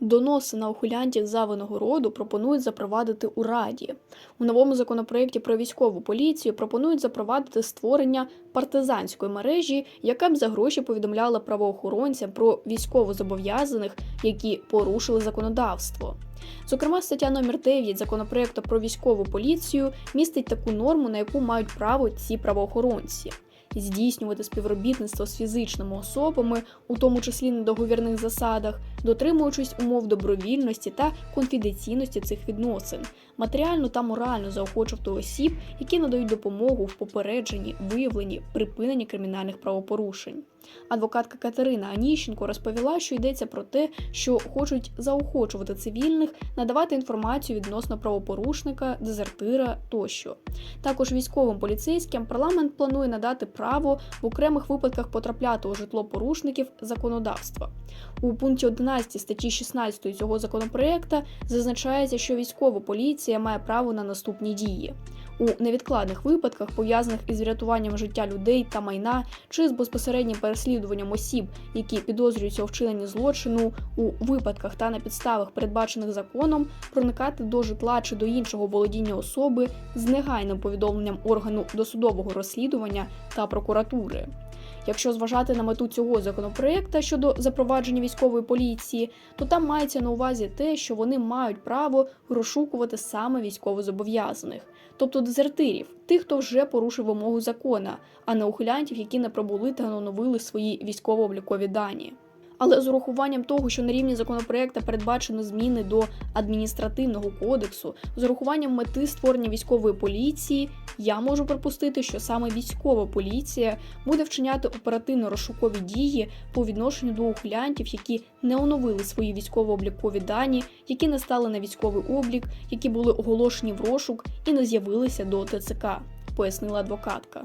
Доноси на ухилянтів за винагороду пропонують запровадити у Раді. У новому законопроєкті про військову поліцію пропонують запровадити створення партизанської мережі, яка б за гроші повідомляла правоохоронцям про військовозобов'язаних, які порушили законодавство. Зокрема, стаття номер 9 законопроекту про військову поліцію містить таку норму, на яку мають право ці правоохоронці. Здійснювати співробітництво з фізичними особами, у тому числі на договірних засадах, дотримуючись умов добровільності та конфіденційності цих відносин, матеріально та морально заохочувати осіб, які надають допомогу в попередженні, виявленні, припиненні кримінальних правопорушень. Адвокатка Катерина Аніщенко розповіла, що йдеться про те, що хочуть заохочувати цивільних надавати інформацію відносно правопорушника, дезертира тощо. Також військовим поліцейським парламент планує надати право в окремих випадках потрапляти у житло порушників законодавства. У пункті 11 статті 16 цього законопроекту зазначається, що військова поліція має право на наступні дії. У невідкладних випадках, пов'язаних із врятуванням життя людей та майна чи з безпосереднім переслідуванням осіб, які підозрюються у вчиненні злочину, у випадках та на підставах, передбачених законом, проникати до житла чи до іншого володіння особи з негайним повідомленням органу досудового розслідування та прокуратури. Якщо зважати на мету цього законопроекту щодо запровадження військової поліції, то там мається на увазі те, що вони мають право розшукувати саме військовозобов'язаних, тобто дезертирів, тих, хто вже порушив вимогу закона, а не ухилянтів, які не пробули та не оновили свої військово-облікові дані. Але з урахуванням того, що на рівні законопроекту передбачено зміни до адміністративного кодексу, з урахуванням мети створення військової поліції, я можу припустити, що саме військова поліція буде вчиняти оперативно-розшукові дії по відношенню до ухилянтів, які не оновили свої військово-облікові дані, які не стали на військовий облік, які були оголошені в розшук і не з'явилися до ТЦК, пояснила адвокатка.